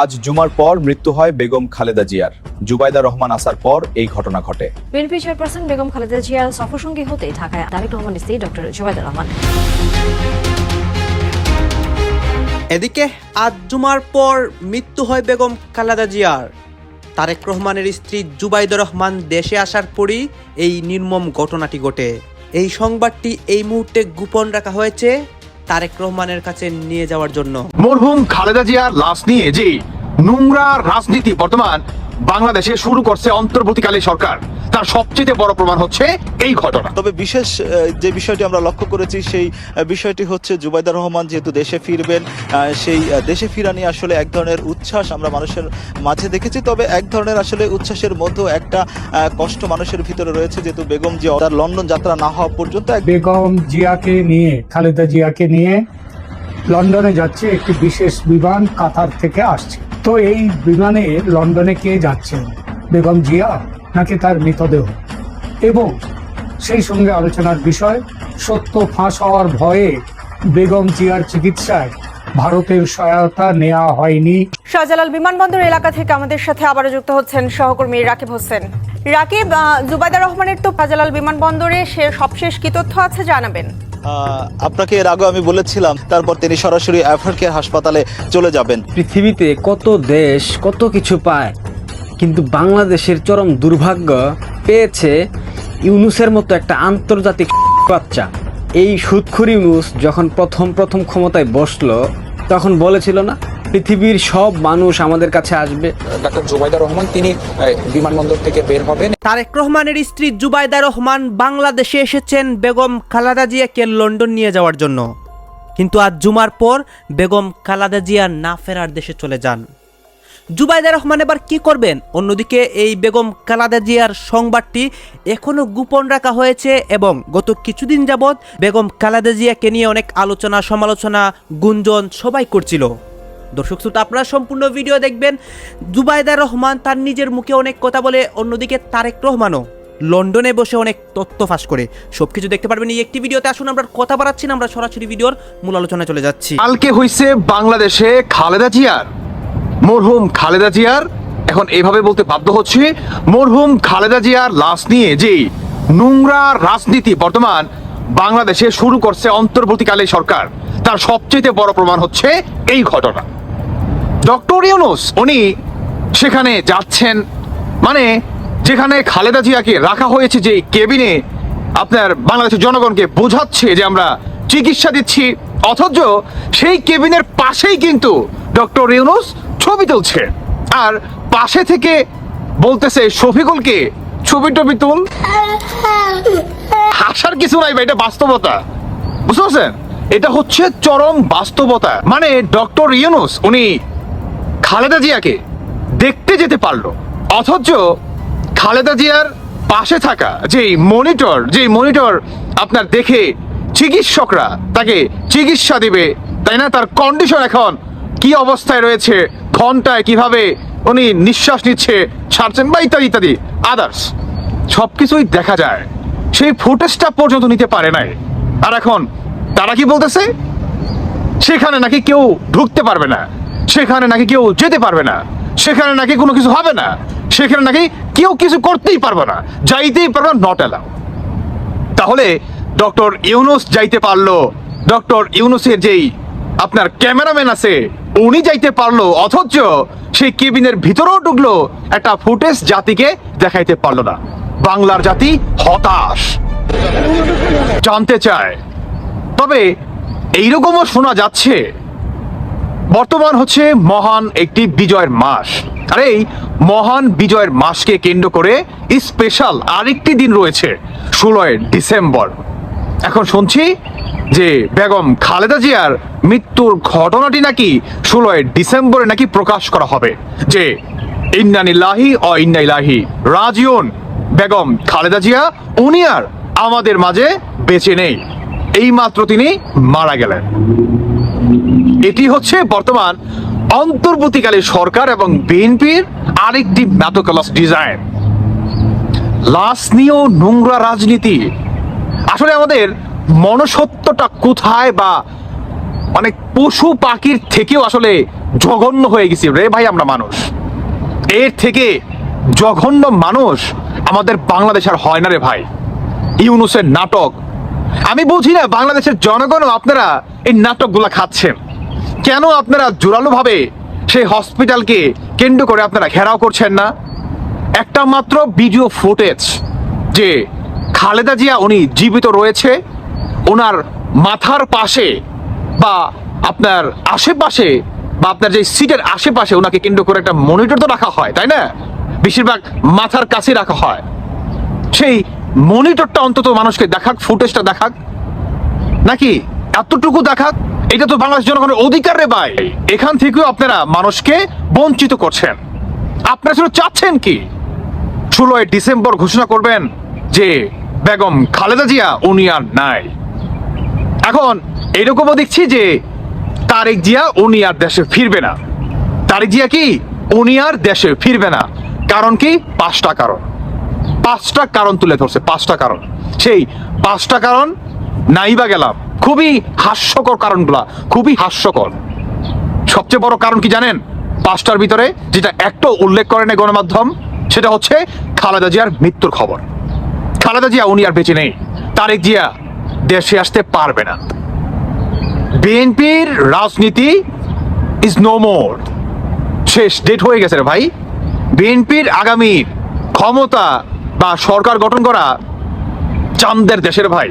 আজ জুমার পর মৃত্যু হয় বেগম খালেদা জিয়ার। জুবাইদা রহমান আসার পর এই ঘটনা ঘটে। বিএনপি চেয়ারপারসন বেগম খালেদা জিয়ার সফরসঙ্গী হতে ঢাকায় তারেক রহমান স্ত্রী ডক্টর জুবাইদুর রহমান। এদিকে আজ জুমার পর মৃত্যু হয় বেগম খালেদা জিয়ার। তারেক রহমানের স্ত্রী জুবাইদুর রহমান দেশে আসার পরই এই নির্মম ঘটনাটি ঘটে। এই সংবাদটি এই মুহূর্তে গোপন রাখা হয়েছে। তারেক রহমানের কাছে নিয়ে যাওয়ার জন্য। মরহুম খালেদা জিয়ার লাশ নিয়ে যে নোংরা রাজনীতি বর্তমান বাংলাদেশে শুরু করছে অন্তর্বর্তীকালীন সরকার। তার সবচেয়ে বড় প্রমাণ হচ্ছে এই ঘটনা। তবে বিশেষ যে বিষয়টি আমরা লক্ষ্য করেছি সেই বিষয়টি হচ্ছে জুবাইদা রহমান যেহেতু দেশে ফিরবেন সেই দেশে ফিরা নিয়ে আসলে এক ধরনের উচ্ছ্বাস আমরা মানুষের মাঝে দেখেছি তবে এক ধরনের আসলে উচ্ছ্বাসের মধ্যেও একটা কষ্ট মানুষের ভিতরে রয়েছে যেহেতু বেগম জিয়া তার লন্ডন যাত্রা না হওয়া পর্যন্ত বেগম জিয়াকে নিয়ে খালেদা জিয়াকে নিয়ে লন্ডনে যাচ্ছে একটি বিশেষ বিমান কাতার থেকে আসছে। তো এই বিমানে লন্ডনে কে যাচ্ছেন? বেগম জিয়া? নাকি তার মৃতদেহ? এবং সেই সঙ্গে আলোচনার বিষয় সত্য ফাঁস হওয়ার ভয়ে বেগম জিয়ার চিকিৎসায় ভারতের সহায়তা নেওয়া হয়নি। শাহজালাল বিমানবন্দর এলাকা থেকে আমাদের সাথে আবারও যুক্ত হচ্ছেন সহকর্মী রাকিব হোসেন। রাকিব আহ, জুবাইদা রহমানের তো শাহজালাল বিমানবন্দরে সে সবশেষ কি তথ্য আছে জানাবেন? আহ, আপনাকে এর আগে আমি বলেছিলাম তারপর তিনি সরাসরি অ্যাফার হাসপাতালে চলে যাবেন। পৃথিবীতে কত দেশ কত কিছু পায় কিন্তু বাংলাদেশের চরম দুর্ভাগ্য পেয়েছে ইউনুসের মতো একটা আন্তর্জাতিক বাচ্চা। এই সুৎখুর ইউনুস যখন প্রথম প্রথম ক্ষমতায় বসল তখন বলেছিল না পৃথিবীর সব মানুষ আমাদের কাছে আসবে। ডাক্তার জুবাইদা রহমান তিনি বিমানবন্দর থেকে বের হবেন। তারেক রহমানের স্ত্রী জুবাইদা রহমান বাংলাদেশে এসেছেন বেগম খালেদা জিয়াকে লন্ডন নিয়ে যাওয়ার জন্য। কিন্তু আজ জুমার পর বেগম খালেদা জিয়া না ফেরার দেশে চলে যান। জুবাইদা রহমান এবার কি করবেন? অন্যদিকে এই বেগম খালেদা জিয়ার সংবাদটি এখনও গোপন রাখা হয়েছে এবং গত কিছুদিন যাবৎ বেগম খালেদা জিয়াকে নিয়ে অনেক আলোচনা, সমালোচনা, গুঞ্জন সবাই করছিল। দর্শক শ্রোতা, আপনারা সম্পূর্ণ ভিডিও দেখবেন। জুবাইদা রহমান তার নিজের মুখে অনেক কথা বলে, অন্যদিকে তারেক রহমানও লন্ডনে বসে অনেক তথ্য ফাঁস করে। সবকিছু দেখতে পারবেন। এই একটি ভিডিওতে আসুন, আমরা কথা বাড়াচ্ছি, না আমরা সরাসরি ভিডিওর মূল আলোচনা চলে যাচ্ছি। কালকে হইছে বাংলাদেশে খালেদা জিয়ার মরহুম খালেদা জিয়ার, এখন এভাবে বলতে বাধ্য হচ্ছে, মরহুম খালেদা জিয়ার লাশ নিয়ে যে নোংরা রাজনীতি বর্তমান বাংলাদেশে শুরু করছে অন্তর্বর্তীকালীন সরকার, তার সবচেয়ে বড় প্রমাণ হচ্ছে এই ঘটনা। ডক্টর ইউনুস, উনি সেখানে যাচ্ছেন মানে যেখানে খালেদা জিয়াকে রাখা হয়েছে যে কেবিনে আপনার বাংলাদেশের জনগণকে বোঝাচ্ছে যে আমরা চিকিৎসা দিচ্ছি, অথচ সেই কেবিনের পাশেই কিন্তু ডক্টর ইউনুস ছবি তুলছে। আর পাশে থেকে বলতেছে শফিকুলকে ছবি টবি তুল। হাসার কিছু নাই ভাই, এটা বাস্তবতা। বুঝতে এটা হচ্ছে চরম বাস্তবতা। মানে ডক্টর ইউনুস, উনি খালেদা জিয়াকে দেখতে যেতে পারল। অথচ খালেদা জিয়ার পাশে থাকা যে মনিটর যে মনিটর আপনার দেখে চিকিৎসকরা তাকে চিকিৎসা দিবে, তাই না? তার কন্ডিশন এখন কি অবস্থায় রয়েছে ঘন্টায় কীভাবে উনি নিঃশ্বাস নিচ্ছে, ছাড়ছেন বা ইত্যাদি ইত্যাদি। আদার্স সবকিছুই দেখা যায়। সেই ফুটেজটা পর্যন্ত নিতে পারে নাই। আর এখন, তারা কি বলতেছে? সেখানে নাকি কেউ ঢুকতে পারবে না। সেখানে নাকি কেউ যেতে পারবে না। সেখানে নাকি কোনো কিছু হবে না। সেখানে নাকি কেউ কিছু করতেই পারবে না। যাইতেই পারবে নট অ্যালাউ তাহলে ডক্টর ইউনুস যাইতে পারল। ডক্টর ইউনুসের যেই আপনার ক্যামেরাম্যান আছে উনি যাইতে পারল, অথচ সেই কেবিনের ভিতরেও ঢুকলো একটা ফুটেজ জাতিকে দেখাইতে পারল না। বাংলার জাতি হতাশ। জানতে চায়। তবে এইরকমও শোনা যাচ্ছে, বর্তমান হচ্ছে মহান একটি বিজয়ের মাস। আর এই মহান বিজয়ের মাসকে কেন্দ্র করে স্পেশাল আরেকটি দিন রয়েছে, ষোলোই ডিসেম্বর। এখন শুনছি যে বেগম খালেদা জিয়ার মৃত্যুর ঘটনাটি নাকি ষোলোই ডিসেম্বরে নাকি প্রকাশ করা হবে। যে ইন্নানিল্লাহি ও ইন্নাইলাহি রাজিউন। বেগম খালেদা জিয়া, উনি আর আমাদের মাঝে বেঁচে নেই। এইমাত্র তিনি মারা গেলেন। এটি হচ্ছে বর্তমান অন্তর্বর্তীকালীন সরকার এবং বিএনপির আরেকটি ম্যাথোকালাস ডিজাইন। লাশ নিয়েও নোংরা রাজনীতি। আসলে আমাদের মনসত্বটা কোথায় বা অনেক পশু পাখির থেকেও আসলে জঘন্য হয়ে গেছি। রে ভাই, আমরা মানুষ। এর থেকে জঘন্য মানুষ আমাদের বাংলাদেশ আর হয় না রে ভাই। ইউনুসের নাটক। আমি বুঝি না, বাংলাদেশের জনগণ আপনারা এই নাটকগুলো খাচ্ছেন। কেন আপনারা জোরালোভাবে সেই হসপিটালকে কেন্দ্র করে আপনারা ঘেরাও করছেন না? একটা মাত্র ভিডিও ফুটেজ যে খালেদা জিয়া, উনি জীবিত রয়েছে। মাথার পাশে বা আপনার আশেপাশে বা আপনার যে সিটের আশেপাশে ওনাকে কেন্দ্র করে একটা মনিটর তো রাখা হয়, তাই না? বেশিরভাগ মাথার কাছে রাখা হয়। সেই মনিটরটা অন্তত মানুষকে দেখাক, ফুটেজটা দেখাক। নাকি এতটুকু দেখাক? এটা তো বাংলাদেশ জনগণের অধিকার রে ভাই। এখান থেকেও আপনারা মানুষকে বঞ্চিত করছেন। আপনারা শুধু চাচ্ছেন কি? ষোলোই ডিসেম্বর ঘোষণা করবেন যে বেগম খালেদা জিয়া উনি আর নাই। এখন এরকমও দেখছি যে তারেক জিয়া উনি আর দেশে ফিরবে না। তারেক জিয়া কি? উনি আর দেশে ফিরবে না। কারণ কি? পাঁচটা কারণ। পাঁচটা কারণ তুলে ধরছে, পাঁচটা কারণ। সেই পাঁচটা কারণ নাইবা গেলাম। খুবই হাস্যকর কারণগুলা, খুবই হাস্যকর। সবচেয়ে বড় কারণ কি জানেন? পাঁচটার ভিতরে যেটা একটা উল্লেখ করেন গণমাধ্যম, সেটা হচ্ছে খালেদা জিয়ার মৃত্যুর খবর। খালেদা জিয়া উনি আর বেঁচে নেই। তারেক জিয়া দেশে আসতে পারবে না। বিএনপির রাজনীতি ইজ নো মোর শেষ ডেট হয়ে গেছে রে ভাই। বিএনপির আগামী ক্ষমতা বা সরকার গঠন করা চান্দের দেশের ভাই।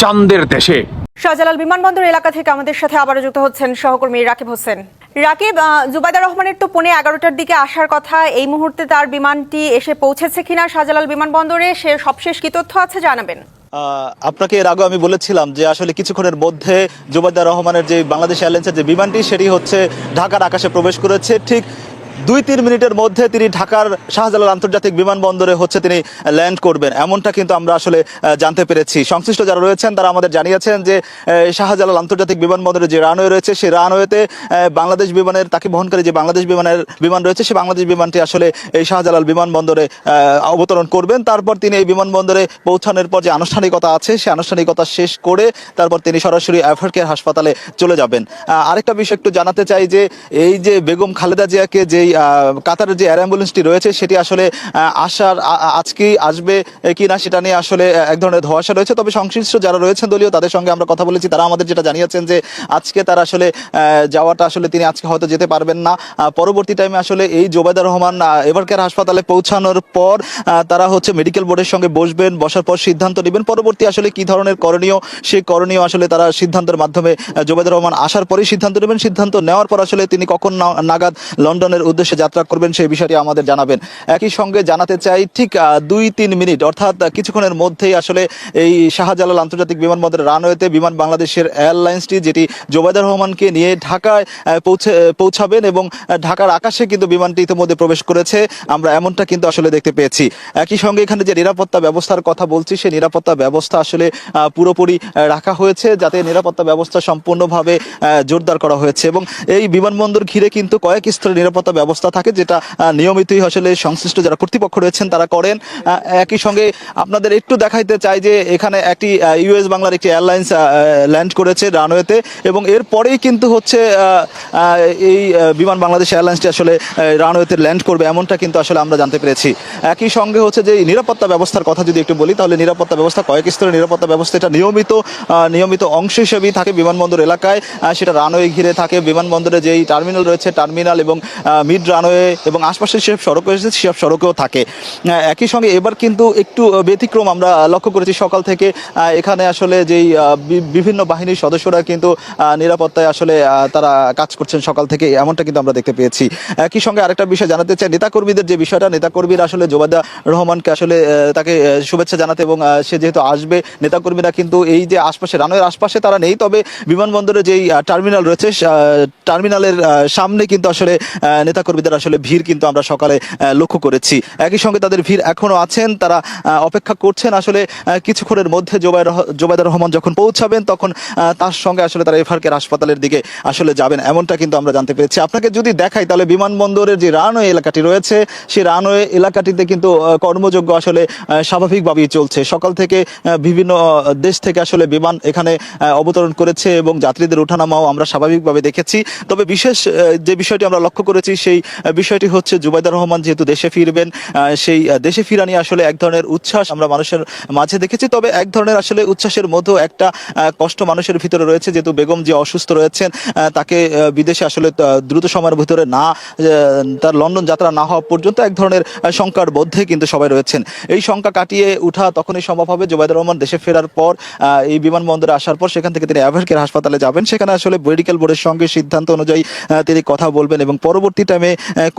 চান্দের দেশে। শাহজালাল বিমানবন্দর এলাকা থেকে আমাদের সাথে আবারও যুক্ত হচ্ছেন সহকর্মী রাকিব হোসেন। রাকিব জুবাইদা রহমানের তো পৌনে এগারোটার দিকে আসার কথা, এই মুহূর্তে তার বিমানটি এসে পৌঁছেছে কিনা শাহজালাল বিমানবন্দরে, সে সবশেষ কি তথ্য আছে জানাবেন। আপনাকে এর আগে আমি বলেছিলাম যে আসলে কিছুক্ষণের মধ্যে জুবাইদা রহমানের যে বাংলাদেশ এয়ারলাইন্সের যে বিমানটি, সেটি হচ্ছে ঢাকার আকাশে প্রবেশ করেছে। ঠিক দুই তিন মিনিটের মধ্যে তিনি ঢাকার শাহজালাল আন্তর্জাতিক বিমানবন্দরে হচ্ছে তিনি ল্যান্ড করবেন। এমনটা কিন্তু আমরা আসলে জানতে পেরেছি। সংশ্লিষ্ট যারা রয়েছেন, তারা আমাদের জানিয়েছেন যে শাহজালাল আন্তর্জাতিক বিমানবন্দরে যে রানওয়ে রয়েছে, সেই রানওয়েতে বাংলাদেশ বিমানের, তাকে বহনকারী যে বাংলাদেশ বিমানের বিমান রয়েছে সেই বাংলাদেশ বিমানটি আসলে এই শাহজালাল বিমানবন্দরে অবতরণ করবেন। তারপর তিনি এই বিমানবন্দরে পৌঁছানোর পর যে আনুষ্ঠানিকতা আছে সেই আনুষ্ঠানিকতা শেষ করে তারপর তিনি সরাসরি এফার কেয়ার হাসপাতালে চলে যাবেন। আরেকটা বিষয় একটু জানাতে চাই যে, এই যে বেগম খালেদা জিয়াকে যেই কাতারের যে এয়ার অ্যাম্বুলেন্সটি রয়েছে, সেটি আসলে আসার আজকেই আসবে কি না সেটা নিয়ে আসলে এক ধরনের ধোয়াশা রয়েছে। তবে সংশ্লিষ্ট যারা রয়েছেন দলীয়, তাদের সঙ্গে আমরা কথা বলেছি। তারা আমাদের যেটা জানিয়েছেন যে, আজকে তারা আসলে যাওয়াটা আসলে তিনি আজকে হয়তো যেতে পারবেন না। পরবর্তী টাইমে আসলে এই জোবাইদা রহমান এভারকেয়ার হাসপাতালে পৌঁছানোর পর তারা হচ্ছে মেডিকেল বোর্ডের সঙ্গে বসবেন, বসার পর সিদ্ধান্ত নেবেন। পরবর্তী আসলে কি ধরনের করণীয়, সেই করণীয় আসলে তারা সিদ্ধান্তের মাধ্যমে জোবাইদা রহমান আসার পরেই সিদ্ধান্ত নেবেন। সিদ্ধান্ত নেওয়ার পর আসলে তিনি কখন নাগাদ লন্ডনের উদ্দেশ্যে যাত্রা করবেন, সেই বিষয়টি আমাদের জানাবেন। একই সঙ্গে জানাতে চাই, ঠিক দুই তিন মিনিট, অর্থাৎ কিছুক্ষণের মধ্যেই আসলে এই শাহজালাল আন্তর্জাতিক বিমানবন্দরের রানওয়েতে বিমান বাংলাদেশের এয়ারলাইন্সটি, যেটি জোবাইদা রহমানকে নিয়ে ঢাকায় পৌঁছে পৌঁছাবেন এবং ঢাকার আকাশে কিন্তু বিমানটি ইতিমধ্যে প্রবেশ করেছে। আমরা এমনটা কিন্তু আসলে দেখতে পেয়েছি। একই সঙ্গে এখানে যে নিরাপত্তা ব্যবস্থার কথা বলছি, সেই নিরাপত্তা ব্যবস্থা আসলে পুরোপুরি রাখা হয়েছে, যাতে নিরাপত্তা ব্যবস্থা সম্পূর্ণভাবে জোরদার করা হয়েছে এবং এই বিমানবন্দর ঘিরে কিন্তু কয়েক স্তরের নিরাপত্তা ব্যবস্থা থাকে যেটা নিয়মিতই আসলে সংশ্লিষ্ট যারা কর্তৃপক্ষ রয়েছেন তারা করেন। একই সঙ্গে আপনাদের একটু দেখাইতে চাই যে এখানে একটি ইউএস বাংলার একটি এয়ারলাইন্স ল্যান্ড করেছে রানওয়েতে এবং এরপরেই কিন্তু হচ্ছে এই বিমান বাংলাদেশ এয়ারলাইন্সটি আসলে রানওয়েতে ল্যান্ড করবে এমনটা কিন্তু আসলে আমরা জানতে পেরেছি। একই সঙ্গে হচ্ছে যে নিরাপত্তা ব্যবস্থার কথা যদি একটু বলি, তাহলে নিরাপত্তা ব্যবস্থা, কয়েক স্তরের নিরাপত্তা ব্যবস্থা, এটা নিয়মিত নিয়মিত অংশ হিসেবেই থাকে বিমানবন্দর এলাকায়। সেটা রানওয়ে ঘিরে থাকে। বিমানবন্দরে যেই টার্মিনাল রয়েছে, টার্মিনাল এবং মিড রানওয়ে এবং আশপাশে যেসব সড়ক রয়েছে সেসব সড়কেও থাকে। একই সঙ্গে এবার কিন্তু একটু ব্যতিক্রম আমরা লক্ষ্য করেছি। সকাল থেকে এখানে আসলে যেই বিভিন্ন বাহিনীর সদস্যরা কিন্তু নিরাপত্তায় আসলে তারা কাজ করছেন সকাল থেকে, এমনটা কিন্তু আমরা দেখতে পেয়েছি। একই সঙ্গে আরেকটা বিষয় জানাতে চাই, নেতাকর্মীদের যে বিষয়টা, নেতাকর্মীরা আসলে জোবাদা রহমানকে আসলে তাকে শুভেচ্ছা জানাতে এবং সে যেহেতু আসবে, নেতাকর্মীরা কিন্তু এই যে আশপাশে, রানওয়ের আশপাশে তারা নেই, তবে বিমানবন্দরে যেই টার্মিনাল রয়েছে টার্মিনালের সামনে কিন্তু আসলে নেতা নেতাকর্মীদের আসলে ভিড় কিন্তু আমরা সকালে লক্ষ্য করেছি। একই সঙ্গে তাদের ভিড় এখনও আছেন, তারা অপেক্ষা করছেন আসলে কিছুক্ষণের মধ্যে জোবাইর রহ- জোবাইদুর রহমান যখন পৌঁছাবেন, তখন তার সঙ্গে আসলে তারা এফআরকের হাসপাতালের দিকে আসলে যাবেন। এমনটা কিন্তু আমরা জানতে পেরেছি। আপনাকে যদি দেখাই, তাহলে বিমানবন্দরের যে রানওয়ে এলাকাটি রয়েছে, সেই রানওয়ে এলাকাটিতে কিন্তু কর্মযোগ্য আসলে স্বাভাবিকভাবেই চলছে। সকাল থেকে বিভিন্ন দেশ থেকে আসলে বিমান এখানে অবতরণ করেছে এবং যাত্রীদের ওঠানামাও আমরা স্বাভাবিকভাবে দেখেছি। তবে বিশেষ যে বিষয়টি আমরা লক্ষ্য করেছি সেই বিষয়টি হচ্ছে জুবাইদার রহমান যেহেতু দেশে ফিরবেন সেই দেশে ফিরা নিয়ে আসলে এক ধরনের উচ্ছ্বাস আমরা মানুষের মাঝে দেখেছি। তবে এক ধরনের আসলে উচ্ছ্বাসের মধ্যেও একটা কষ্ট মানুষের ভিতরে রয়েছে। যেহেতু বেগম যে অসুস্থ রয়েছেন তাকে বিদেশে আসলে দ্রুত সময়ের ভিতরে না তার লন্ডন যাত্রা না হওয়া পর্যন্ত এক ধরনের শঙ্কার মধ্যে কিন্তু সবাই রয়েছেন। এই শঙ্কা কাটিয়ে উঠা তখনই সম্ভব হবে। জুবাইদুর রহমান দেশে ফেরার পর এই বিমানবন্দরে আসার পর সেখান থেকে তিনি অ্যাভারকের হাসপাতালে যাবেন। সেখানে আসলে মেডিকেল বোর্ডের সঙ্গে সিদ্ধান্ত অনুযায়ী তিনি কথা বলবেন এবং পরবর্তী টাইমে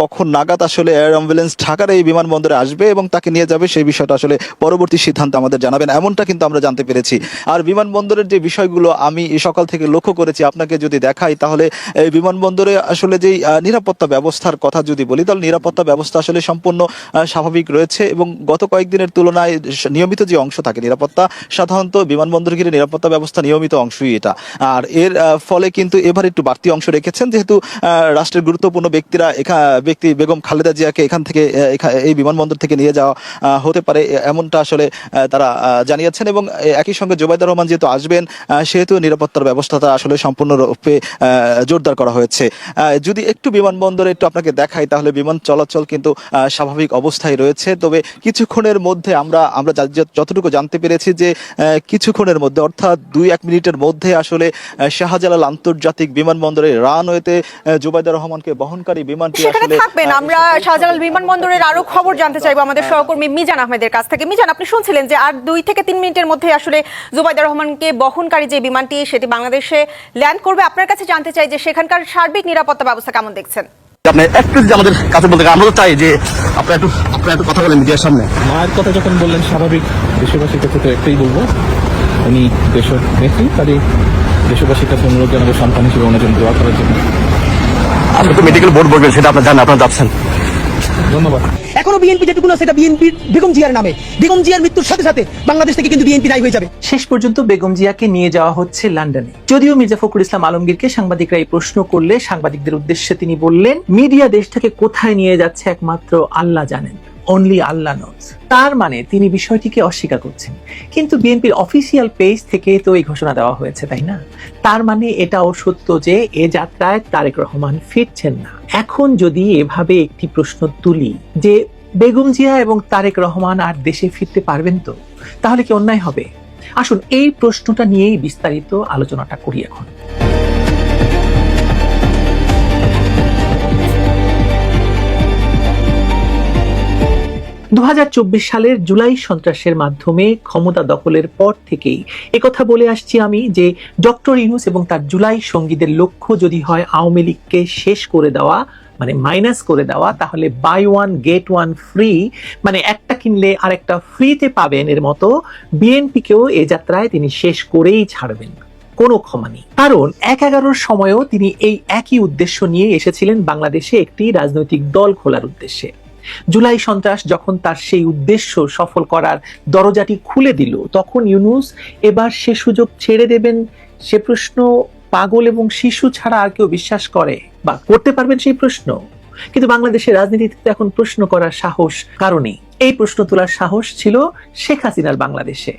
কখন নাগাদ আসলে এয়ার অ্যাম্বুলেন্স ঢাকার এই বিমানবন্দরে আসবে এবং তাকে নিয়ে যাবে, সেই বিষয়টা আসলে পরবর্তী সিদ্ধান্ত আমাদের জানাবেন। এমনটা কিন্তু আমরা জানতে পেরেছি। আর বিমানবন্দরের যে বিষয়গুলো আমি সকাল থেকে লক্ষ্য করেছি, আপনাকে যদি দেখাই তাহলে এই বিমানবন্দরে আসলে যেই নিরাপত্তা ব্যবস্থার কথা যদি বলি, তাহলে নিরাপত্তা ব্যবস্থা আসলে সম্পূর্ণ স্বাভাবিক রয়েছে এবং গত কয়েকদিনের তুলনায় নিয়মিত যে অংশ থাকে নিরাপত্তা, সাধারণত বিমানবন্দর ঘিরে নিরাপত্তা ব্যবস্থা নিয়মিত অংশই এটা। আর এর ফলে কিন্তু এবার একটু বাড়তি অংশ রেখেছেন, যেহেতু রাষ্ট্রের গুরুত্বপূর্ণ ব্যক্তিরা এখা ব্যক্তি বেগম খালেদা জিয়াকে এখান থেকে এই বিমানবন্দর থেকে নিয়ে যাওয়া হতে পারে। এমনটা আসলে তারা জানিয়েছেন এবং একই সঙ্গে জোবাইদুর রহমান যেহেতু আসবেন সেহেতু নিরাপত্তার ব্যবস্থাটা আসলে সম্পূর্ণরূপে জোরদার করা হয়েছে। যদি একটু বিমানবন্দরে একটু আপনাকে দেখাই, তাহলে বিমান চলাচল কিন্তু স্বাভাবিক অবস্থায় রয়েছে। তবে কিছুক্ষণের মধ্যে আমরা আমরা যতটুকু জানতে পেরেছি যে কিছুক্ষণের মধ্যে, অর্থাৎ দুই, এক মিনিটের মধ্যে আসলে শাহজালাল আন্তর্জাতিক বিমানবন্দরে রানওয়েতে জুবাইদুর রহমানকে বহনকারী বিমানটি সেখানে আসলে থাকবেন। আমরা শাহজালাল বিমানবন্দরের আরও খবর জানতে চাইব আমাদের সহকর্মী মিজান আহমেদের কাছ থেকে। মিজান আপনি শুনছিলেন যে আর দুই থেকে তিন মিনিটের মধ্যে আসলে জুবাইদা রহমানকে বহনকারী যে বিমানটি সেটি বাংলাদেশে ল্যান্ড করবে। আপনার কাছে জানতে চাই যে সেখানকার সার্বিক নিরাপত্তা ব্যবস্থা কেমন দেখছেন? আপনি একটু যদি আমাদের কাছে বলতে আমরা তো চাই যে আপনার একটু আপনার একটু কথা বলেন মিডিয়ার সামনে। মায়ের কথা যখন বললেন স্বাভাবিক দেশবাসীর কাছে তো একটাই বলব। উনি দেশ নেত্রী তারই দেশবাসীর কাছে অনুরোধ জানাব সন্তান হিসেবে ওনার জন্য দোয়া করার জন্য। আপনি তো মেডিকেল বোর্ড বলবেন সেটা আপনার জানেন আপনার যাচ্ছেন ধন্যবাদ। এখনও বিএনপি যেটুকু আছে সেটা বিএনপি বেগম জিয়ার নামে। বেগম জিয়ার মৃত্যুর সাথে সাথে বাংলাদেশ থেকে কিন্তু বিএনপি নাই হয়ে যাবে। শেষ পর্যন্ত বেগম জিয়াকে নিয়ে যাওয়া হচ্ছে লন্ডনে। যদিও মির্জা ফখরুল ইসলাম আলমগীরকে সাংবাদিকরা এই প্রশ্ন করলে সাংবাদিকদের উদ্দেশ্যে তিনি বললেন মিডিয়া দেশটাকে কোথায় নিয়ে যাচ্ছে একমাত্র আল্লাহ জানেন। অনলি আল্লাহ নোজ তার মানে তিনি বিষয়টিকে অস্বীকার করছেন। কিন্তু বিএনপির অফিসিয়াল পেজ থেকে তো এই ঘোষণা দেওয়া হয়েছে, তাই না? তার মানে এটাও সত্য যে এ যাত্রায় তারেক রহমান ফিরছেন না। এখন যদি এভাবে একটি প্রশ্ন তুলি যে বেগম জিয়া এবং তারেক রহমান আর দেশে ফিরতে পারবেন তো? তাহলে কি অন্যায় হবে? আসুন এই প্রশ্নটা নিয়েই বিস্তারিত আলোচনাটা করি এখন। দু হাজার চব্বিশ সালের জুলাই সন্ত্রাসের মাধ্যমে ক্ষমতা দখলের পর থেকেই একথা বলে আসছি আমি যে ডক্টর ইউনুস এবং তার জুলাই সঙ্গীদের লক্ষ্য যদি হয় আওয়ামী লীগকে শেষ করে দেওয়া মানে মাইনাস করে দেওয়া, তাহলে buy one get one free মানে একটা কিনলে আরেকটা ফ্রিতে পাবেন এর মতো বিএনপিকেও এ যাত্রায় তিনি শেষ করেই ছাড়বেন। কোনো ক্ষমা নেই। কারণ এক এগারোর সময়ও তিনি এই একই উদ্দেশ্য নিয়ে এসেছিলেন বাংলাদেশে একটি রাজনৈতিক দল খোলার উদ্দেশ্যে। জুলাই সন্ত্রাস যখন তার সেই উদ্দেশ্য সফল করার দরজাটি খুলে দিল, তখন ইউনুস এবার সে সুযোগ ছেড়ে দেবেন, সে প্রশ্ন পাগল এবং শিশু ছাড়া আর কেউ বিশ্বাস করে বা করতে পারবেন সেই প্রশ্ন। কিন্তু বাংলাদেশের রাজনীতিতে এখন প্রশ্ন করার সাহস কারণে এই প্রশ্ন তোলার সাহস ছিল শেখ হাসিনার বাংলাদেশে।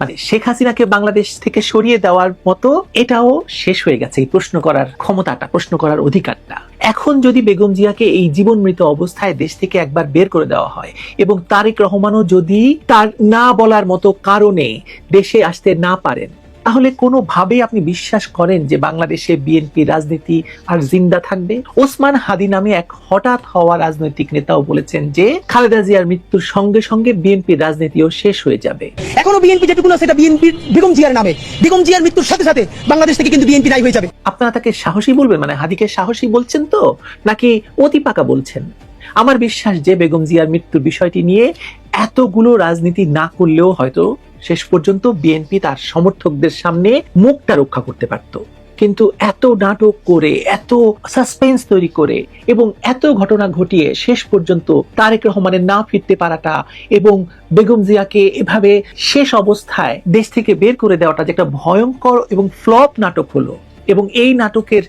মানে শেখ হাসিনাকে বাংলাদেশ থেকে সরিয়ে দেওয়ার মতো এটাও শেষ হয়ে গেছে এই প্রশ্ন করার ক্ষমতাটা, প্রশ্ন করার অধিকারটা। এখন যদি বেগম জিয়াকে এই জীবন মৃত অবস্থায় দেশ থেকে একবার বের করে দেওয়া হয় এবং তারেক রহমানও যদি তার না বলার মতো কারণে দেশে আসতে না পারেন তাহলে কোনোভাবেই আপনি বিশ্বাস করেন যে বাংলাদেশে বিএনপি রাজনীতি আর জিন্দা থাকবে? ওসমান হাদি নামে এক হঠাৎ হওয়া রাজনৈতিক নেতাও বলেছেন যে খালেদা জিয়ার মৃত্যুর সঙ্গে সঙ্গে বিএনপির রাজনীতিও শেষ হয়ে যাবে। এখনও বিএনপি যেটুকু আছে সেটা বিএনপির বেগম জিয়ার নামে। বেগম জিয়ার মৃত্যুর সাথে সাথে বাংলাদেশ থেকে কিন্তু বিএনপি রায় হয়ে যাবে। আপনারা তাকে সাহসী বলবেন? মানে হাদিকে সাহসী বলছেন তো? নাকি অতি পাকা বলছেন? আমার বিশ্বাস যে বেগম জিয়ার মৃত্যুর বিষয়টি নিয়ে এতগুলো রাজনীতি না করলেও হয়তো শেষ পর্যন্ত বিএনপি তার সমর্থকদের সামনে মুখটা রক্ষা করতে পারত। কিন্তু এত নাটক করে, এত সাসপেন্স তৈরি করে এবং এত ঘটনা ঘটিয়ে শেষ পর্যন্ত তারেক রহমানের না ফিরতে পারাটা এবং বেগম জিয়াকে এভাবে শেষ অবস্থায় দেশ থেকে বের করে দেওয়াটা যে একটা ভয়ঙ্কর এবং ফ্লপ নাটক হলো এবং এই নাটকের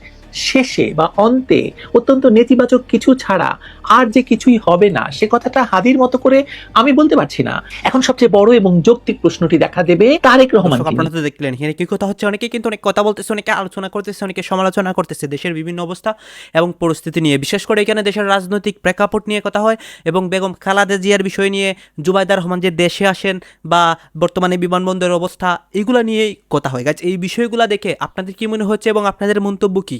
শেষে বা অন্তে অত্যন্ত নেতিবাচক কিছু ছাড়া আর যে কিছুই হবে না সে কথাটা হাদির মতো করে আমি বলতে পারছি না। এখন সবচেয়ে বড় এবং যৌক্তিক প্রশ্নটি দেখা দেবে তারেক রহমান আপনারা তো দেখলেন এখানে কি কথা হচ্ছে? অনেকে কিন্তু অনেক কথা বলতেছে অনেকে আলোচনা করতেছে অনেকে সমালোচনা করতেছে দেশের বিভিন্ন অবস্থা এবং পরিস্থিতি নিয়ে। বিশেষ করে এখানে দেশের রাজনৈতিক প্রেক্ষাপট নিয়ে কথা হয় এবং বেগম খালাদা জিয়ার বিষয় নিয়ে জুবাইদা রহমান যে দেশে আসেন বা বর্তমানে বিমানবন্দরের অবস্থা এগুলো নিয়েই কথা হয়। গাছ এই বিষয়গুলো দেখে আপনাদের কি মনে হচ্ছে এবং আপনাদের মন্তব্য কি?